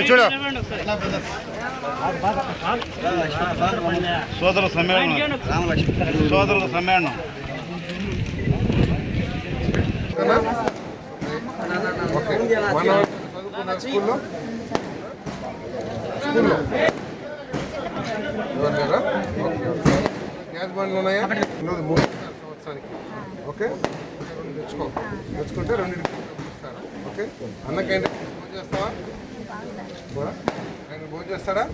చూడు సోదరుల సమ్మేళనం. సోదరుల సమ్మేళనం. స్కూల్లో స్కూల్లో గ్యాస్ బండ్లు ఉన్నాయా మూడు సంవత్సరానికి ఓకే. తెచ్చుకో తెచ్చుకుంటే రెండింటికి ఓకే అన్నకేంటి? భోజనం చేస్తావా? కూడా? ఆయన భోజనం చేస్తాడా?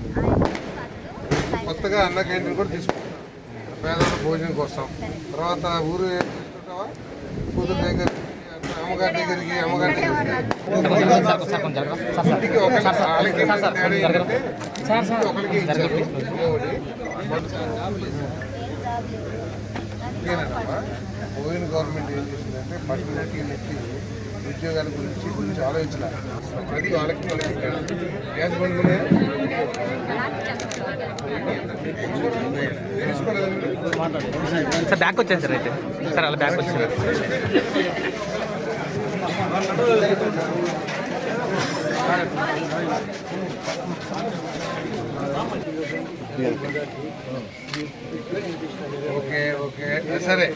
కొత్తగా అన్న క్యాంటీన్ కూడా తీసుకుంటాం పేదవాళ్ళ భోజనం కోసం. తర్వాత ఊరు వెళ్తుంటావా కూతురు దగ్గరికి అట్లా అమ్మగారి దగ్గరికి అమ్మగారి దగ్గరికి. ఒకరికి ఒకరికి పోయిన గవర్నమెంట్ ఏం చేసిందంటే పట్టణకి నెట్టి ఉద్యోగాల గురించి గురించి ఆలోచించాలి అది వాళ్ళకి. గ్యాస్ బండ్లు ఉన్నాయా? తీసుకోలేదా మీరు? సార్ బ్యాక్ వచ్చాను సార్ అయితే సార్ అలా బ్యాక్ వచ్చాను ఓకే ఓకే సరే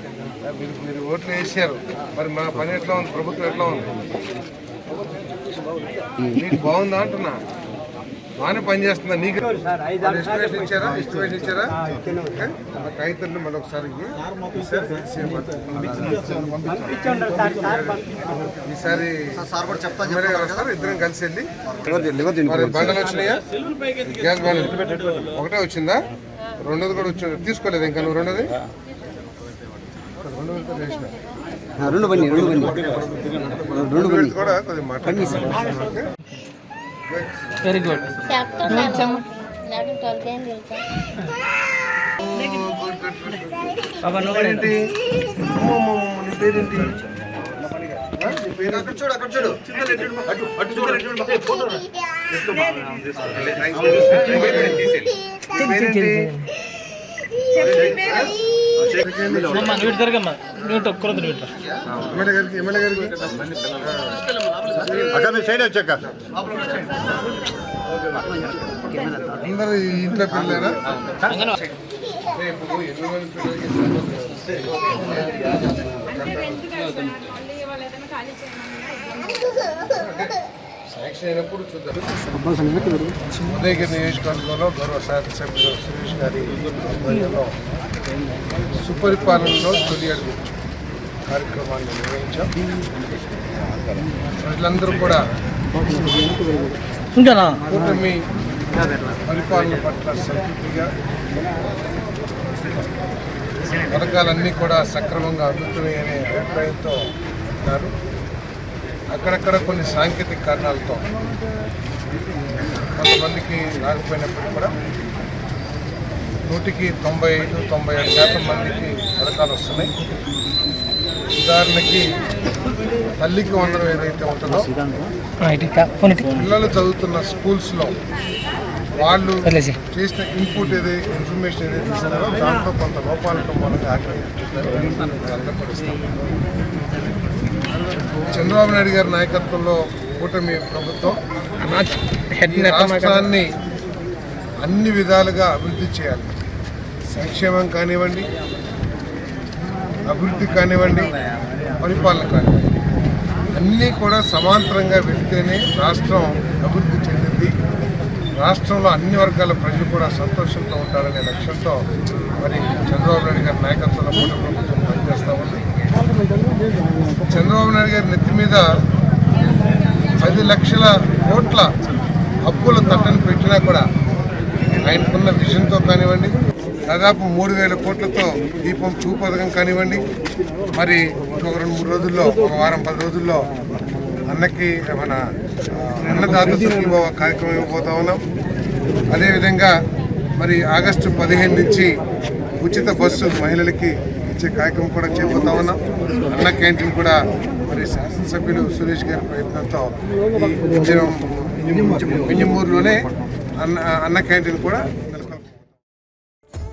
మీరు మీరు ఓట్లు వేసారు. మరి మా పని ఎట్లా ఉంది? ప్రభుత్వం ఎట్లా ఉంది? నీకు బాగుందా అంటున్నా? బాగానే పని చేస్తుందా? నీకు ఎస్టిమేషన్ ఇచ్చారా? ఎస్టిమేషన్ ఇచ్చారా? రైతులను మళ్ళీ ఒకసారి. ఈసారి ఇద్దరం కలిసి వెళ్ళి మరి బండలు వచ్చినాయా? గ్యాస్ బండలు. ఒకటే వచ్చిందా? రెండోది కూడా వచ్చింది తీసుకోలేదు ఇంకా నువ్వు రెండోది. రెండు బండి రెండు బండి రెండు కొద్దిగా మాట్లాడు. ఓకే? వెరీ గుడ్ తెలుసా నీ పేరేంటి అమ్మమ్మమ్మ, నీ పేరేంటి ఆ? నీ పేరు అక్కడ చూడు అక్కడ చూడు అటు అటు చూడు నీ పేరేంటి అమ్మ నువ్వు జరగమ్మా నువ్వు ఒక్కరోజు నువ్వు ఇట్లా ఎమ్మెల్యే గారికి ఎమ్మెల్యే గారికి అక్కడ మీరు సైడ్ వచ్చాక అందరూ ఈ ఇంట్లో పిల్లలేనా అందులో శాంక్షన్ అయినప్పుడు చూద్దాం. ఉదయగిరి నియోజకవర్గంలో గౌరవ శాసనసభ్యులు సురేష్ గారి ఆధ్వర్యంలో సుపరిపాలనలో తొలి అడుగు కార్యక్రమాన్ని నిర్వహించాం. ప్రజలందరూ కూడా కూటమి పరిపాలన పట్ల సంతృప్తిగా పథకాలన్నీ కూడా సక్రమంగా అందుతున్నాయనే అభిప్రాయంతో ఉన్నారు. అక్కడక్కడ కొన్ని సాంకేతిక కారణాలతో కొంతమందికి రాకపోయినప్పటికీ కూడా నూటికి తొంభై ఐదు తొంభై ఏడు శాతం మందికి పథకాలు వస్తున్నాయి ఉదాహరణకి తల్లికి వందనం ఏదైతే ఉంటుందో. పిల్లలు చదువుతున్న స్కూల్స్లో వాళ్ళు. చేసిన ఇన్పుట్ ఏదైతే ఇన్ఫర్మేషన్ ఏదైతే ఇస్తున్నారో దాంట్లో కొంత లోపాలతో మూలంగా అందపరుస్తాం చంద్రబాబు నాయుడు గారి నాయకత్వంలో కూటమి ప్రభుత్వం రాష్ట్రాన్ని అన్ని విధాలుగా అభివృద్ధి చేయాలి. సంక్షేమం కానివ్వండి అభివృద్ధి కానివ్వండి పరిపాలన కానివ్వండి. అన్నీ కూడా సమాంతరంగా వెళితేనే రాష్ట్రం అభివృద్ధి చెందింది. రాష్ట్రంలో అన్ని వర్గాల ప్రజలు కూడా సంతోషంతో ఉంటారనే లక్ష్యంతో మరి చంద్రబాబు నాయుడు గారి నాయకత్వంలో కూటమి ప్రభుత్వం పనిచేస్తూ ఉంది. చంద్రబాబు నాయుడు గారి నెత్తి మీద పది లక్షల కోట్ల అప్పుల తట్టను పెట్టినా కూడా ఆయనకున్న విజన్తో కానివ్వండి దాదాపు మూడు వేల కోట్లతో దీపం చూ పథకం కానివ్వండి మరి ఇంకొక రెండు మూడు రోజుల్లో ఒక వారం పది రోజుల్లో అన్నకి మన అన్నదాత కార్యక్రమం ఇవ్వబోతా ఉన్నాం. అదేవిధంగా మరి ఆగస్టు పదిహేను నుంచి ఉచిత బస్సు మహిళలకి ఇచ్చే కార్యక్రమం కూడా చేపడతా ఉన్నాం. అన్న క్యాంటీన్ కూడా మరి శాసనసభ్యులు సురేష్ గారి ప్రయత్నంతో ఈ అన్న అన్న క్యాంటీన్ కూడా